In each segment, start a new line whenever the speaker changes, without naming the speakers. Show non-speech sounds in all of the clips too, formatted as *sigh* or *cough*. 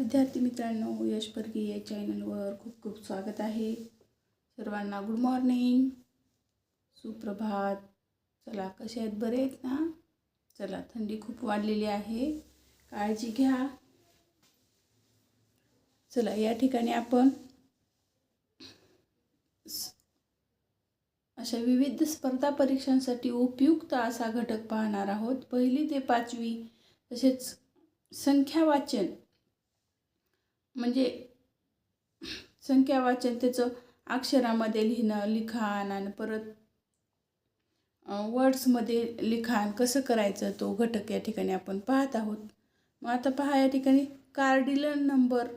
विद्यार्थी मित्रांनो यश परकी चॅनलवर खूप खूप स्वागत आहे. सर्वांना गुड मॉर्निंग सुप्रभात. चला कसे आहेत? बरे आहेत ना? चला थंडी खूप वाढलेली आहे. काळजी घ्या. चला या ठिकाणी आपण स- अशा विविध स्पर्धा परीक्षांसाठी उपयुक्त असा घटक पाहणार आहोत. पहिली ते पाचवी तसेच संख्या वाचन म्हणजे संख्या वाचन त्याचं अक्षरामध्ये लिहिणं लिखाण आणि परत वर्ड्समध्ये लिखाण कसं करायचं तो घटक या ठिकाणी आपण पाहत आहोत. मग आता पहा या ठिकाणी cardinal number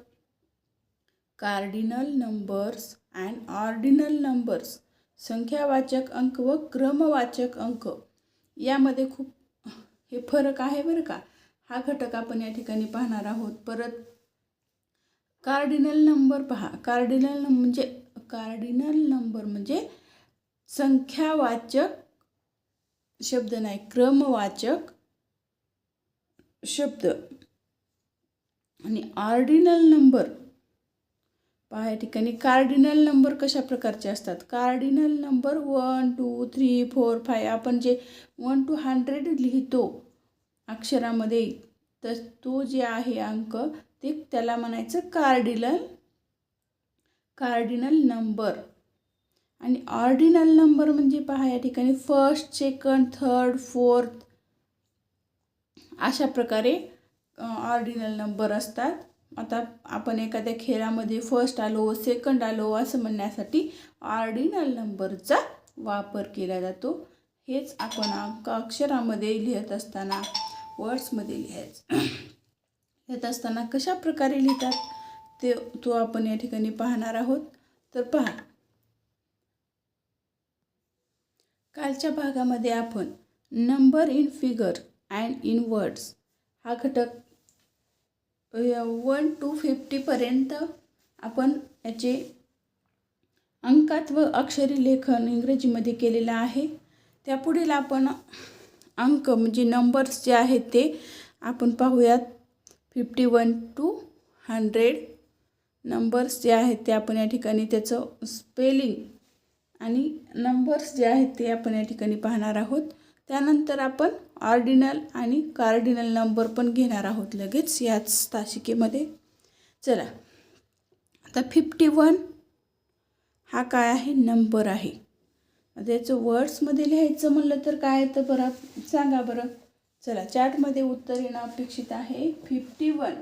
cardinal numbers and ordinal numbers संख्यावाचक अंक व क्रमवाचक अंक. यामध्ये खूप हे फरक आहे बरं का. हा घटक आपण या ठिकाणी पाहणार आहोत. परत कार्डिनल नंबर पहा. कार्डिनल म्हणजे कार्डिनल नंबर म्हणजे संख्यावाचक शब्द नाही क्रमवाचक शब्द. आणि ऑर्डिनल नंबर पहा या ठिकाणी. कार्डिनल नंबर कशा प्रकारचे असतात? Cardinal number one two three four five आपण जे वन टू हंड्रेड लिहितो अक्षरामध्ये तर तो जे आहे अंक ते त्याला म्हणायचं कार्डिनल कार्डिनल नंबर. आणि ऑर्डिनल नंबर म्हणजे पहा या ठिकाणी फर्स्ट सेकंड थर्ड फोर्थ अशा प्रकारे ऑर्डिनल नंबर असतात. आता आपण एखाद्या खेळामध्ये फर्स्ट आलो सेकंड आलो असं म्हणण्यासाठी ऑर्डिनल नंबरचा वापर केला जातो. हेच आपण अंक अक्षरामध्ये लिहित असताना वर्ड्समध्ये लिहायचं. लिहित असताना कशा प्रकारे लिहितात ते तो आपण या ठिकाणी पाहणार आहोत. तर पहा. कालच्या भागामध्ये आपण number in figure and in words हा घटक वन टू फिफ्टीपर्यंत आपण याचे अंकात व अक्षरी लेखन इंग्रजीमध्ये केलेलं आहे. त्यापुढील आपण अंक म्हणजे नंबर्स जे आहेत ते आपण पाहूयात. Fifty one to hundred numbers जे आहेत ते आपण या ठिकाणी त्याचं स्पेलिंग आणि नंबर्स जे आहेत ते आपण या ठिकाणी पाहणार आहोत. त्यानंतर आपण ऑर्डिनल आणि कार्डिनल नंबर पण घेणार आहोत लगेच याच तासिकेमध्ये. चला आता फिफ्टी वन हा काय आहे? नंबर आहे. त्याचं याचं वर्ड्समध्ये लिहायचं म्हणलं तर काय तर बरं सांगा बरं. चला चॅटमध्ये उत्तर येणं अपेक्षित आहे. फिफ्टी वन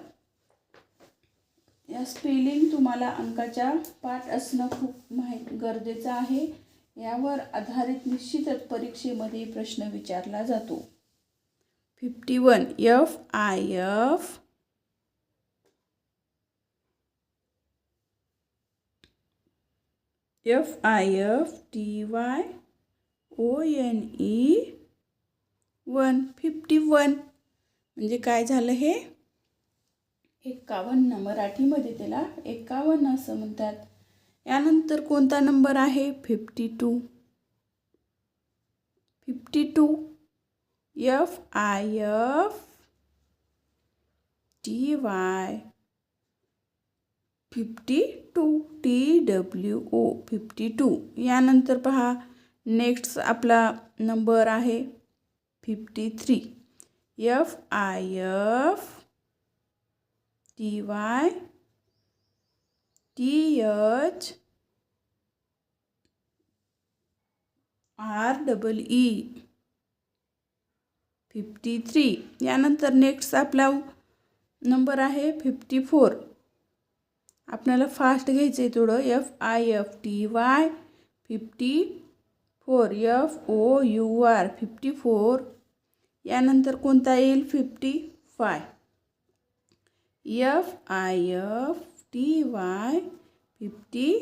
या स्पेलिंग तुम्हाला अंकाच्या पाठ असणं खूप माहीत गरजेचं आहे. यावर आधारित निश्चितच परीक्षेमध्ये प्रश्न विचारला जातो. Fifty one F I F F I F T Y O N E one fifty one म्हणजे काय झालं हे? एक्कावन्न मराठीमध्ये त्याला एक्कावन्न असं म्हणतात. यानंतर कोणता नंबर आहे? Fifty two fifty two F I F T Y fifty two T W O fifty two यानंतर पहा नेक्स्ट आपला नंबर आहे. Fifty three F I F T Y T H R double E fifty three यानंतर next आपला number आहे fifty four आपल्याला fast घ्यायचं आहे थोडं. F I F T Y fifty four F O U R fifty four यानंतर कोणता येईल? Fifty five F I F T Y fifty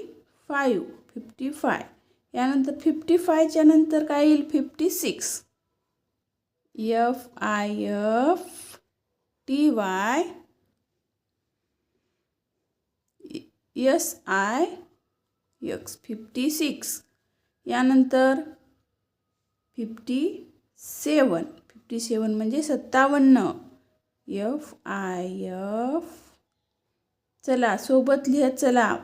five fifty five यानंतर फिफ्टी फायच्या नंतर काय येईल? Fifty six F I F T Y S I X fifty six यानंतर fifty seven fifty seven म्हणजे सत्तावन्न. यफ आय यफ चला सोबत लिहत चला.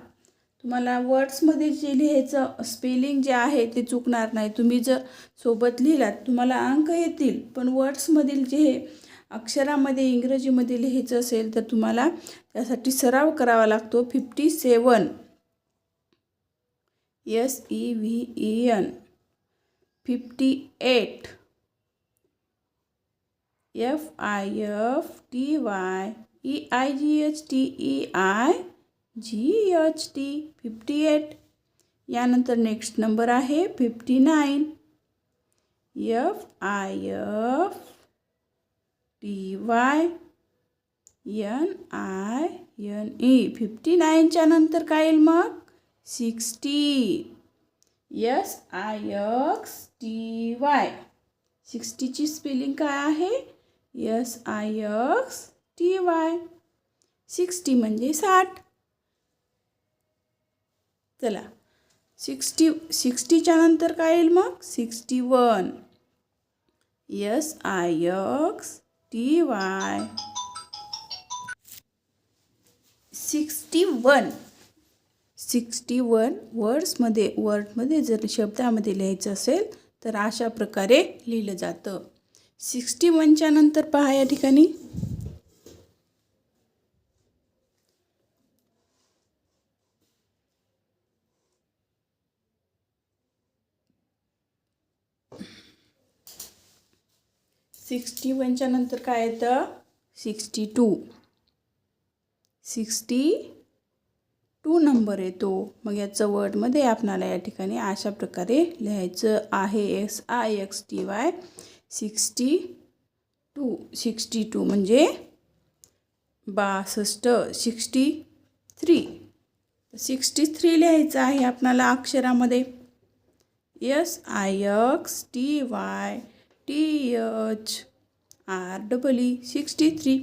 तुम्हाला वर्ड्समध्ये जे लिहायचं स्पेलिंग जे आहे ते चुकणार नाही. तुम्ही जर सोबत लिहिलात तुम्हाला अंक येतील. पण वर्ड्समधील जे हे अक्षरामध्ये इंग्रजीमध्ये लिहायचं असेल तर तुम्हाला त्यासाठी सराव करावा लागतो. Fifty seven S E V E N fifty eight F I F T Y E I G H T E I G H T fifty eight यानंतर नेक्स्ट नंबर आहे fifty nine F I F T Y N I N E fifty नाईनच्या नंतर काय येईल मग? Sixty. S I X T Y सिक्स्टीची spelling काय आहे? S I X T Y sixty म्हणजे साठ. चला. सिक्स्टी सिक्स्टीच्या नंतर काय येईल मग? Sixty one. S I X T Y sixty one. Sixty one वर्ड्समध्ये वर्डमध्ये जर शब्दामध्ये लिहायचं असेल तर अशा प्रकारे लिहिलं जातं. सिक्स्टी वनच्या नंतर पहा या ठिकाणी. सिक्स्टी वनच्या नंतर काय येतं? Sixty two. Sixty two number येतो. मग याचं वर्डमध्ये आपणाला या ठिकाणी अशा प्रकारे लिहायचं आहे. X I X T Y sixty two sixty two म्हणजे बासष्ट. सिक्स्टी थ्री सिक्स्टी थ्री लिहायचं आहे आपणाला अक्षरामध्ये. S I X T Y T H R double E sixty three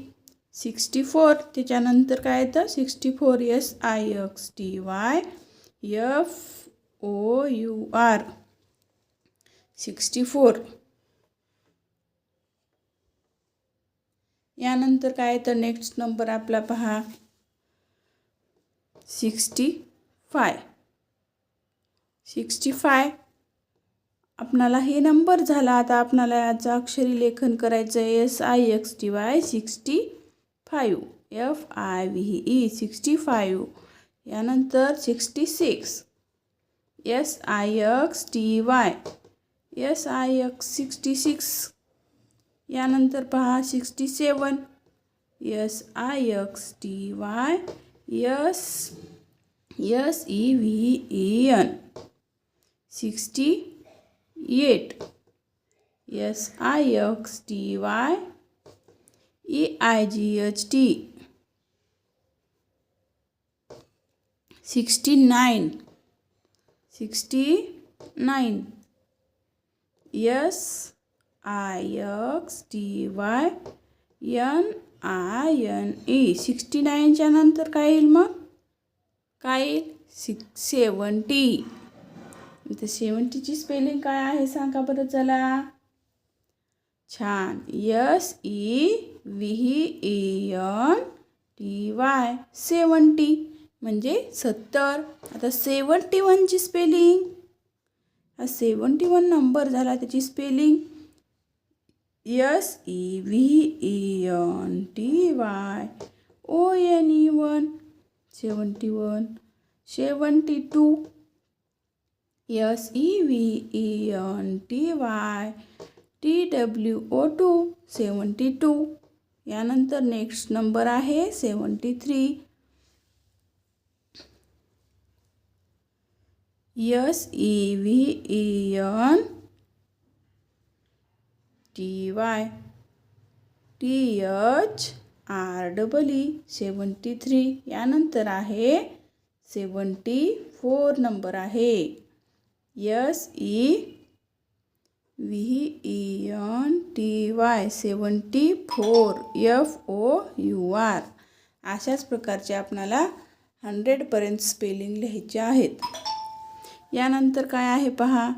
sixty four त्याच्यानंतर काय येतं? Sixty four S I X T Y F O U R. Sixty four. यानंतर काय येतं? Next number आपला पहा. Sixty five. Sixty five. आपणाला हे नंबर झाला. आता आपणाला याचं अक्षरी लेखन करायचं आहे S I X T Y sixty five F I V E sixty five यानंतर sixty six S I X T Y S I x sixty six यानंतर पहा sixty seven S I X T Y yes yes E V E N sixty eight S I X T Y E I G H T sixty nine sixty nine S I X T Y N I N E sixty नाईनच्या नंतर काय येईल मग? काय येईल? Six seventy तर सेवन्टीची spelling काय आहे? सांगा बरं चला छान. S E e V N T Y seventy. म्हणजे सत्तर. आता सेवन्टी वनची स्पेलिंग. हा सेवन्टी वन नंबर झाला त्याची spelling. S E V E N T Y O N E one. Seventy one. Seventy two. S E V E N T Y T W O two. Seventy two. यानंतर next number आहे seventy three S E V E N T Y T H R double E seventy three यानंतर आहे seventy four number आहे. S E V E N T Y seventy four F O U R अशाच प्रकारचे आपणाला हंड्रेडपर्यंत spelling लिहायचे आहेत. यानंतर काय आहे पहा?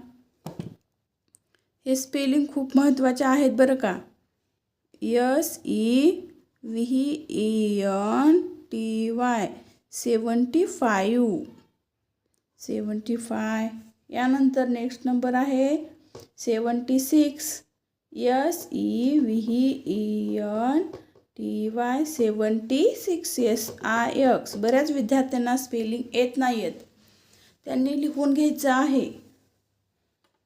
हे स्पेलिंग खूप महत्त्वाचे आहेत बरं का? S E V E N T Y seventy five seventy five यानंतर नेक्स्ट नंबर आहे seventy six. S E V E N T Y seventy six. S I X. बऱ्याच विद्यार्थ्यांना स्पेलिंग येत नाही आहेत त्यांनी लिहून घ्यायचं आहे.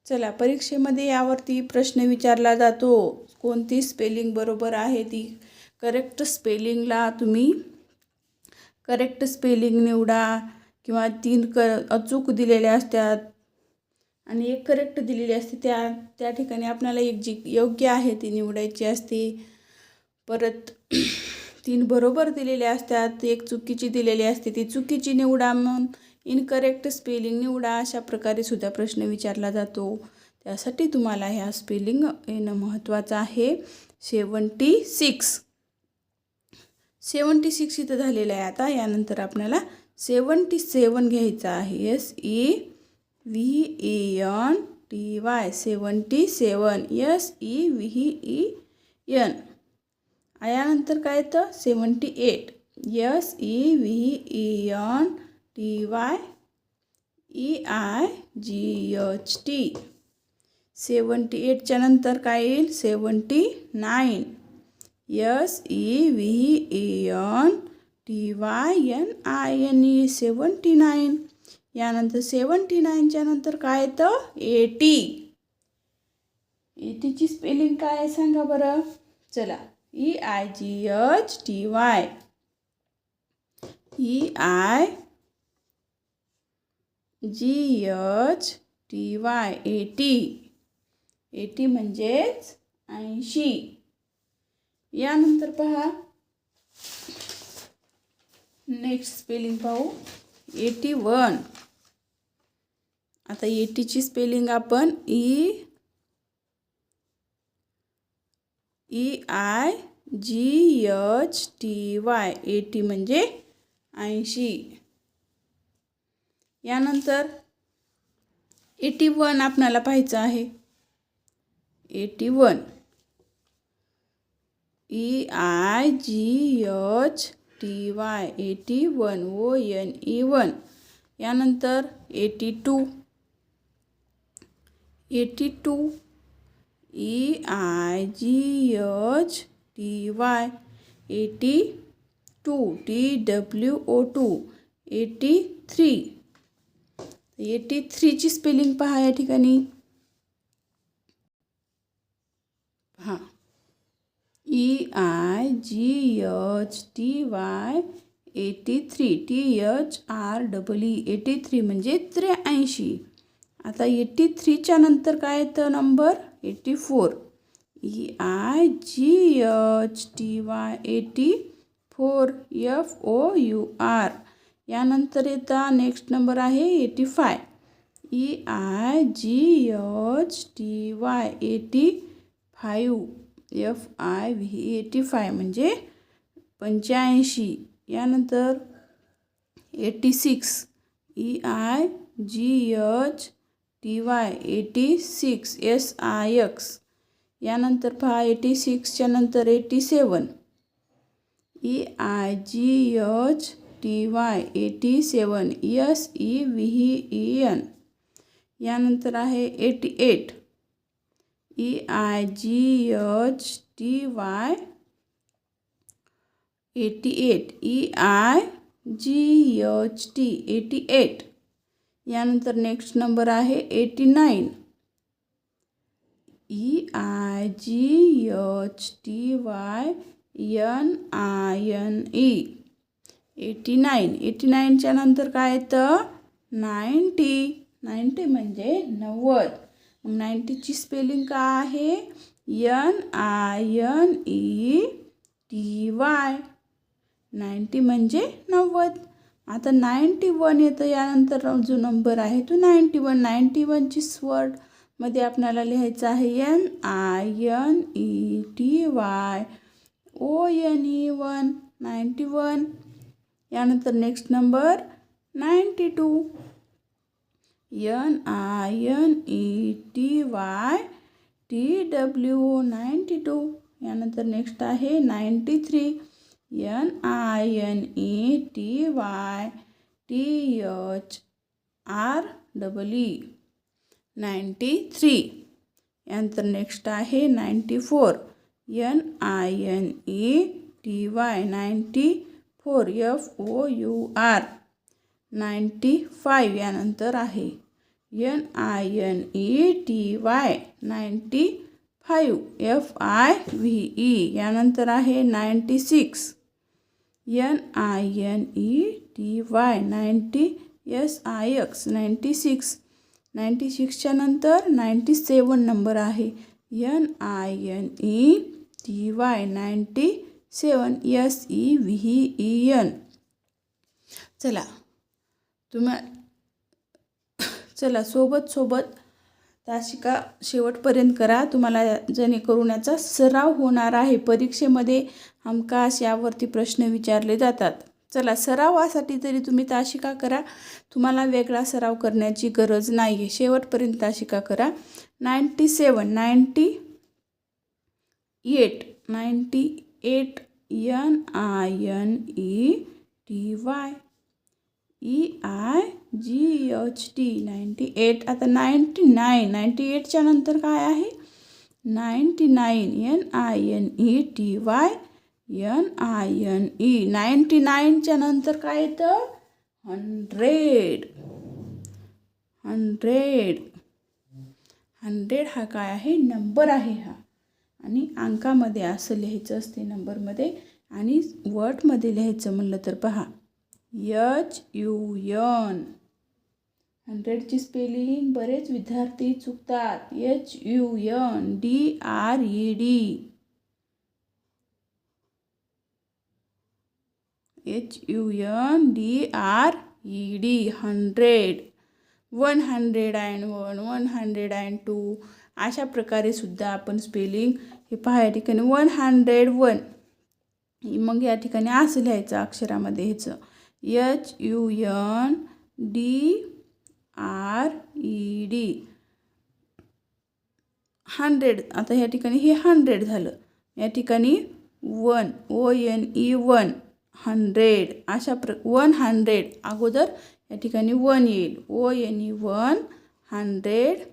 चला परीक्षेमध्ये यावरती प्रश्न विचारला जातो. कोणती स्पेलिंग बरोबर आहे? ती करेक्ट स्पेलिंगला तुम्ही करेक्ट स्पेलिंग निवडा. किंवा तीन क अचूक दिलेल्या असतात. आणि एक करेक्ट दिलेली असते. त्या त्या ठिकाणी आपल्याला एक जी योग्य आहे ती निवडायची असते. परत *clears throat* तीन बरोबर दिलेल्या असतात एक चुकीची दिलेली असते. ती चुकीची निवडा म्हणून इनकरेक्ट स्पेलिंग निवडा अशा प्रकारे सुद्धा प्रश्न विचारला जातो. त्यासाठी तुम्हाला ह्या स्पेलिंग येणं महत्त्वाचं आहे. सेवन्टी सिक्स सेवन्टी सिक्स इथं झालेलं आहे आता. यानंतर आपल्याला सेवन्टी सेवन घ्यायचं आहे. S E V E N T Y seventy seven S E V E N यानंतर काय येतं? Seventy eight S E V E N T Y E I G H T seventy एटच्या नंतर काय येईल? Seventy nine S E V E N T Y N I N E seventy nine यानंतर seventy नाईनच्या नंतर काय येतं? Eighty. एटीची spelling काय आहे सांगा बरं? चला. E I G H T Y E I G H T Y eighty. Eighty म्हणजेच ऐंशी. यानंतर पहा. नेक्स्ट स्पेलिंग पाहू. Eighty one. आता एटीची स्पेलिंग आपण E E I G H T Y eighty म्हणजे ऐंशी. यानंतर एटी वन आपणाला पाहायचं आहे. Eighty one E I G H T Y eighty one O N E one यानंतर eighty two eighty two E I G H T Y eighty two T W O two eighty three. Eighty थ्रीची spelling पहा या ठिकाणी. हाँ E I G H T Y eighty three. T H R double E eighty three म्हणजे त्र्याऐंशी. आता eighty थ्रीच्या नंतर काय येतं number eighty four E I G H T Y eighty four F O U R यानंतर येता next number आहे eighty five E I G H T Y eighty five F I V eighty five म्हणजे पंच्याऐंशी. यानंतर eighty six E I G H T Y eighty six S I X यानंतर पहा, eighty सिक्सच्या नंतर eighty seven. E I G H T Y eighty seven, S E V E N. यानंतर आहे eighty eight. E I G H T Y eighty eight, E I G H T eighty eight. यानंतर next number आहे eighty nine E I G H T Y N I N E eighty nine eighty नाईनच्या नंतर काय येतं? Ninety ninety म्हणजे नव्वद. मग नाईंटीची spelling काय आहे? N I N E T Y ninety म्हणजे नव्वद. आता नाईंटी वन येतं यानंतर जो नंबर आहे तो नाईंटी वन नाईंटी वनची स्वर्डमध्ये आपल्याला लिहायचं आहे N I N E T Y O N E one ninety one यानंतर next number ninety two N I N E T Y T W ninety two यानंतर नेक्स्ट आहे ninety three N I N E T Y T H R double E ninety three यानंतर next आहे ninety four N I N E T Y ninety four F O U R ninety five यानंतर आहे. N I N E T Y ninety five F I V E यानंतर आहे ninety six N I N E T Y ninety S I X ninety six ninety सिक्सच्या नंतर ninety seven number आहे. N I N E T Y ninety seven S E V E N चला तुम्हा *coughs* चला सोबत सोबत तासिका शेवटपर्यंत करा. तुम्हाला जेणेकरून याचा सराव होणार आहे. परीक्षेमध्ये हमखास यावरती प्रश्न विचारले जातात. चला सरावासाठी तरी तुम्ही ताशिका करा? तुम्हाला वेगळा सराव करण्याची गरज नाही आहे शेवटपर्यंत ताशिका करा? Ninety seven ninety eight ninety eight N I N E T Y E I G H T ninety eight आता नाईंटी नाईन नाईंटी एटच्या नंतर काय आहे? Ninety nine N I N E T Y N I N E ninety नाईनच्या नंतर काय येतं? Hundred hundred hundred हा काय आहे? नंबर आहे हा. आणि अंकामध्ये असं लिहायचं असते नंबरमध्ये आणि वर्डमध्ये लिहायचं म्हणलं तर पहा. H U N. हंड्रेडची स्पेलिंग बरेच विद्यार्थी चुकतात. H U N. D R E D. H U N. D R E D. Hundred. One hundred and one. One hundred and two. अशा प्रकारे सुद्धा आपण स्पेलिंग हे पहा. या ठिकाणी वन हंड्रेड वन. मग या ठिकाणी असं लिहायचं अक्षरामध्ये ह्याचं. H U N D R E D hundred आता या ठिकाणी हे हंड्रेड झालं. या ठिकाणी one O N E one hundred अशा प्र वन हंड्रेड अगोदर या ठिकाणी वन येईल. O N E one hundred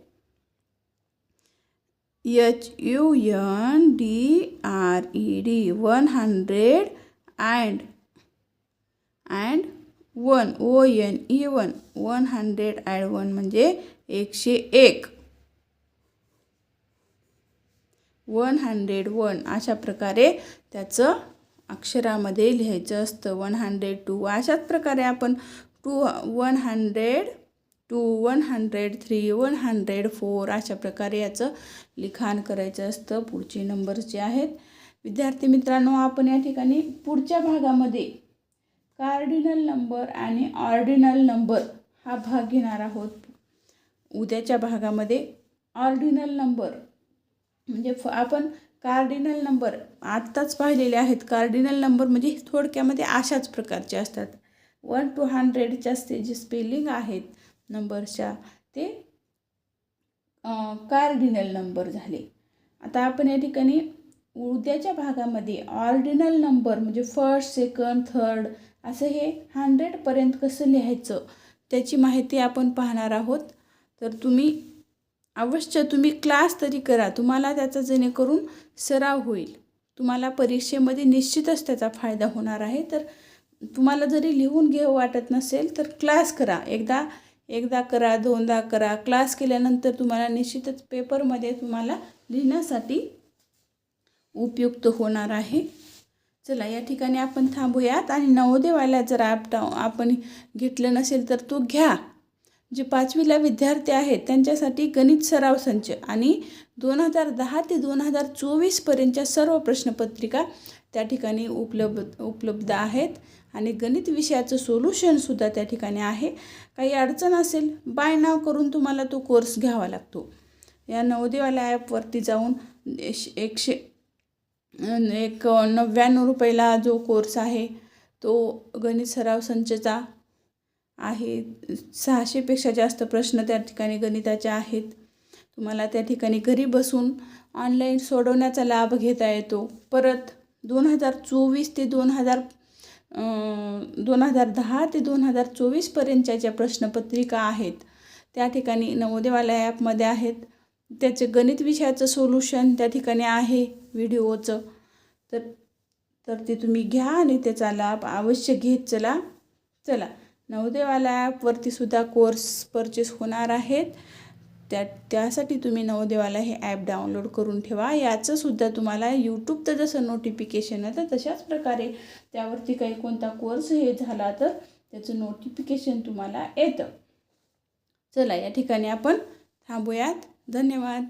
H U N D R E D one hundred and and one O N E one one hundred and one म्हणजे एकशे एक. One hundred one अशा प्रकारे त्याचं अक्षरामध्ये लिहायचं असतं. वन हंड्रेड टू अशाच प्रकारे आपण two one hundred two one hundred three one hundred four अशा प्रकारे याचं लिखाण करायचं असतं. पुढचे नंबर जे आहेत. विद्यार्थी मित्रांनो आपण या ठिकाणी पुढच्या भागामध्ये कार्डिनल नंबर आणि ऑर्डिनल नंबर हा भाग घेणार आहोत. उद्याच्या भागामध्ये ऑर्डिनल नंबर म्हणजे फ आपण कार्डिनल नंबर आत्ताच पाहिलेले आहेत. कार्डिनल नंबर म्हणजे थोडक्यामध्ये अशाच प्रकारचे असतात. वन टू हंड्रेडच्या जे जे स्पेलिंग आहेत नंबरच्या. ते कार्डिनल नंबर झाले. आता आपण या ठिकाणी उद्याच्या भागामध्ये ऑर्डिनल नंबर म्हणजे फर्स्ट सेकंड थर्ड असं हे हंड्रेडपर्यंत कसं लिहायचं त्याची माहिती आपण पाहणार आहोत. तर तुम्ही अवश्य तुम्ही क्लास तरी करा. तुम्हाला त्याचा जेणेकरून सराव होईल. तुम्हाला परीक्षेमध्ये निश्चितच त्याचा फायदा होणार आहे. तर तुम्हाला जरी लिहून घेऊ वाटत नसेल तर क्लास करा. एकदा एकदा करा दोनदा करा. क्लास केल्यानंतर तुम्हाला निश्चितच पेपरमध्ये तुम्हाला लिहिण्यासाठी उपयुक्त होणार आहे. चला या ठिकाणी आपण थांबूयात आणि नवोदेवाला जर आपटा आपण घेतलं नसेल तर तो घ्या. जे पाचवीला विद्यार्थी आहेत त्यांच्यासाठी गणित सराव संच आणि दोन हजार दहा ते दोन हजार चोवीसपर्यंतच्या सर्व प्रश्नपत्रिका त्या ठिकाणी उपलब्ध उपलब्ध आहेत आणि गणित विषयाचं सोल्युशनसुद्धा त्या ठिकाणी आहे. काही अडचण असेल बाय नाव करून तुम्हाला तो कोर्स घ्यावा लागतो. या नवोदयवाल्या ॲपवरती जाऊन एकशे एक नव्याण्णव रुपयाला जो कोर्स आहे तो गणित सराव संचचा आहे. सहाशेपेक्षा जास्त प्रश्न त्या ठिकाणी गणिताचे आहेत. तुम्हाला त्या ठिकाणी घरी बसून ऑनलाईन सोडवण्याचा लाभ घेता येतो. परत दोन हजार चोवीस ते दोन हजार दोन हजार दहा ते दोन हजार चोवीसपर्यंतच्या ज्या प्रश्नपत्रिका आहेत त्या ठिकाणी नवोदयवाल्या ॲपमध्ये आहेत. त्याचे गणित विषयाचं सोल्युशन त्या ठिकाणी आहे. व्हिडिओचं. तर तर ते तुम्ही घ्या आणि त्याचा लाभ अवश्य घेत चला. चला. नवदेवाला ॲपवरती सुद्धा कोर्स परचेस होणार आहेत. त्या त्यासाठी तुम्ही नवदेवाला हे ॲप डाउनलोड करून ठेवा. याचंसुद्धा तुम्हाला यूट्यूबचं जसं नोटिफिकेशन येतं तशाच प्रकारे त्यावरती काही कोणता कोर्स हे झाला तर त्याचं नोटिफिकेशन तुम्हाला येतं. चला या ठिकाणी आपण थांबूयात. धन्यवाद.